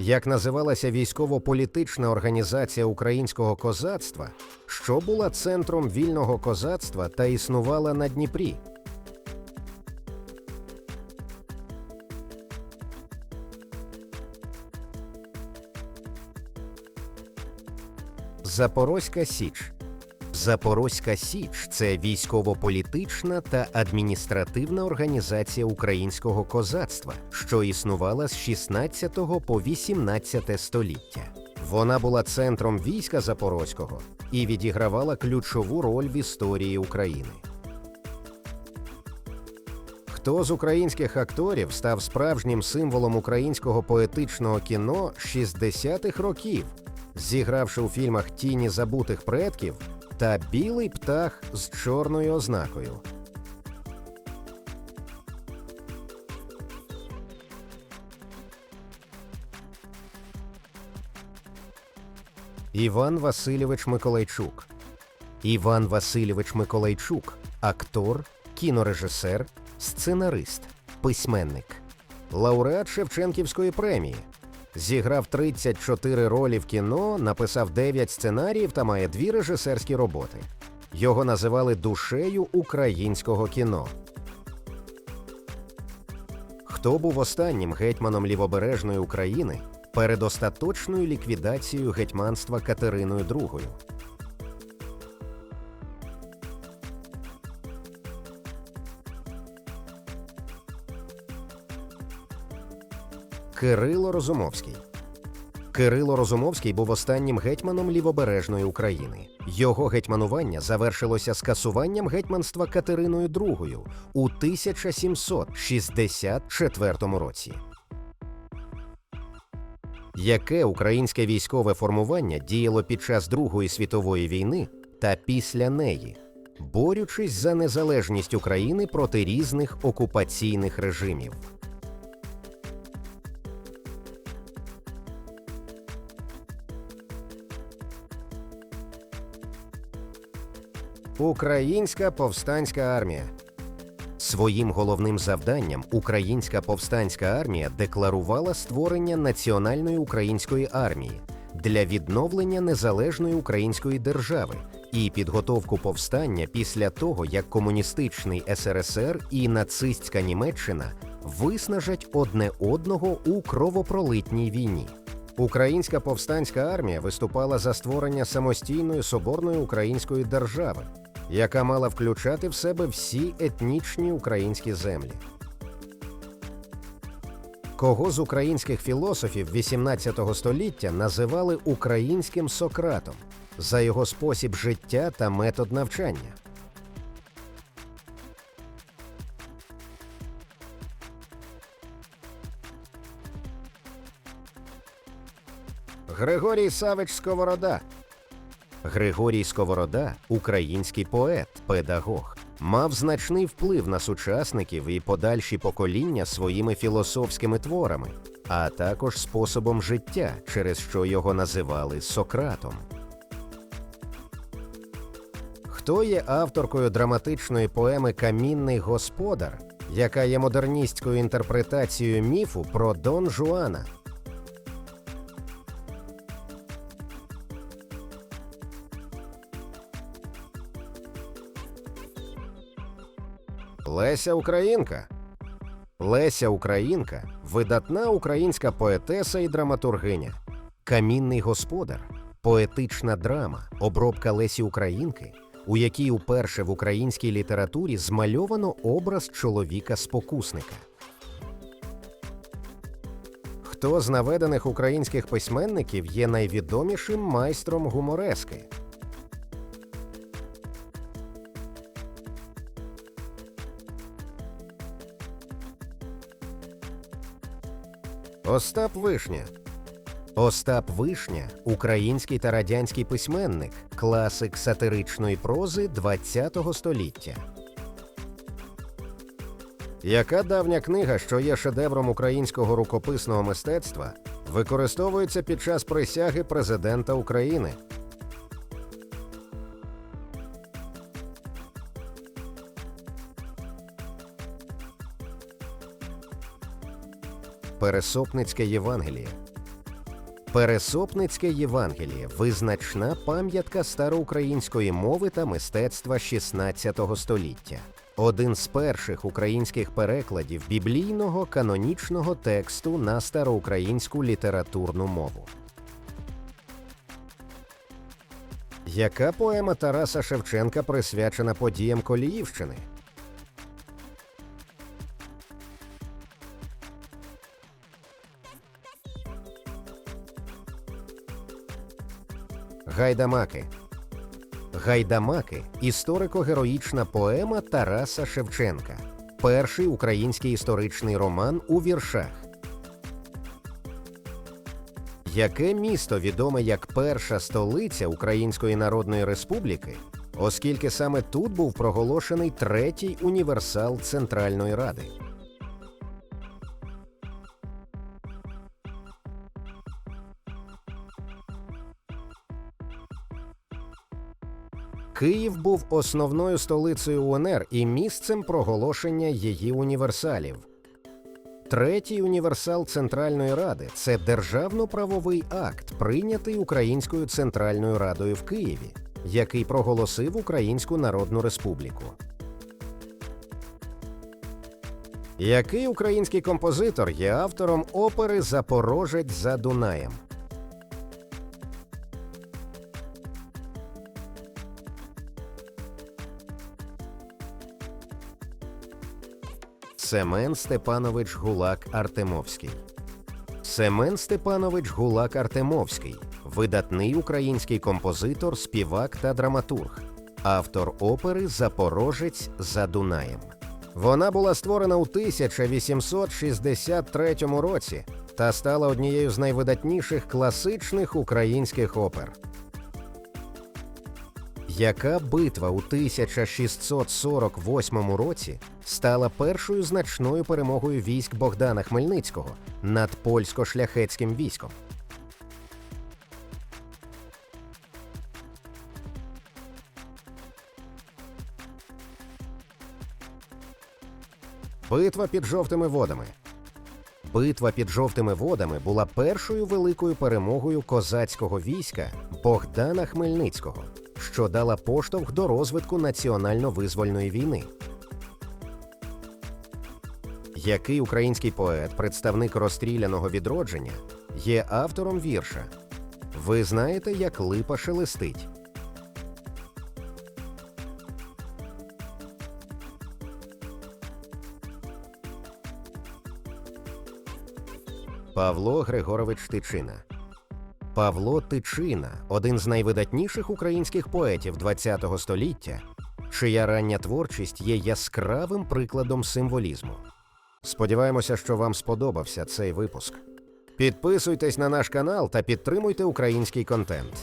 Як називалася військово-політична організація українського козацтва, що була центром вільного козацтва та існувала на Дніпрі? Запорозька Січ. Запорозька Січ це військово-політична та адміністративна організація українського козацтва, що існувала з 16 по 18 століття. Вона була центром війська Запорозького і відігравала ключову роль в історії України. Хто з українських акторів став справжнім символом українського поетичного кіно 60-х років, зігравши у фільмах Тіні забутих предків та Білий птах з чорною ознакою? Іван Васильович Миколайчук. Іван Васильович Миколайчук актор, кінорежисер, сценарист, письменник, лауреат Шевченківської премії. Зіграв 34 ролі в кіно, написав 9 сценаріїв та має дві режисерські роботи. Його називали душею українського кіно. Хто був останнім гетьманом лівобережної України перед остаточною ліквідацією гетьманства Катериною II? Кирило Розумовський. Кирило Розумовський був останнім гетьманом лівобережної України. Його гетьманування завершилося скасуванням гетьманства Катериною II у 1764 році. Яке українське військове формування діяло під час Другої світової війни та після неї, борючись за незалежність України проти різних окупаційних режимів? Українська повстанська армія. Своїм головним завданням Українська повстанська армія декларувала створення національної української армії для відновлення незалежної української держави і підготовку повстання після того, як комуністичний СРСР і нацистська Німеччина виснажать одне одного у кровопролитній війні. Українська повстанська армія виступала за створення самостійної соборної української держави, яка мала включати в себе всі етнічні українські землі. Кого з українських філософів XVIII століття називали українським Сократом за його спосіб життя та метод навчання? Григорій Савич Сковорода. Григорій Сковорода український поет, педагог, мав значний вплив на сучасників і подальші покоління своїми філософськими творами, а також способом життя, через що його називали Сократом. Хто є авторкою драматичної поеми Камінний господар, яка є модерністською інтерпретацією міфу про Дон Жуана? Леся Українка. Леся Українка видатна українська поетеса і драматургиня. Камінний господар, поетична драма, обробка Лесі Українки, у якій уперше в українській літературі змальовано образ чоловіка-спокусника. Хто з наведених українських письменників є найвідомішим майстром гуморески? Остап Вишня. Остап Вишня український та радянський письменник, класик сатиричної прози ХХ століття. Яка давня книга, що є шедевром українського рукописного мистецтва, використовується під час присяги президента України? Пересопницьке Євангеліє. Пересопницьке Євангеліє визначна пам'ятка староукраїнської мови та мистецтва XVI століття. Один з перших українських перекладів біблійного канонічного тексту на староукраїнську літературну мову. Яка поема Тараса Шевченка присвячена подіям Коліївщини? Гайдамаки. Гайдамаки історико-героїчна поема Тараса Шевченка. Перший український історичний роман у віршах. Яке місто відоме як перша столиця Української Народної Республіки, оскільки саме тут був проголошений третій універсал Центральної Ради? Київ був основною столицею УНР і місцем проголошення її універсалів. Третій універсал Центральної Ради це державно-правовий акт, прийнятий Українською Центральною Радою в Києві, який проголосив Українську Народну Республіку. Який український композитор є автором опери Запорожець за Дунаєм? Семен Степанович Гулак Артемовський. Семен Степанович Гулак Артемовський видатний український композитор, співак та драматург, автор опери Запорожець за Дунаєм. Вона була створена у 1863 році та стала однією з найвидатніших класичних українських опер. Яка битва у 1648 році стала першою значною перемогою військ Богдана Хмельницького над польсько-шляхетським військом? Битва під жовтими водами. Битва під жовтими водами була першою великою перемогою козацького війська Богдана Хмельницького, що дала поштовх до розвитку національно-визвольної війни. Який український поет, представник розстріляного відродження, є автором вірша? Ви знаєте, як липа шелестить. Павло Григорович Тичина. Павло Тичина один з найвидатніших українських поетів ХХ століття, чия рання творчість є яскравим прикладом символізму. Сподіваємося, що вам сподобався цей випуск. Підписуйтесь на наш канал та підтримуйте український контент.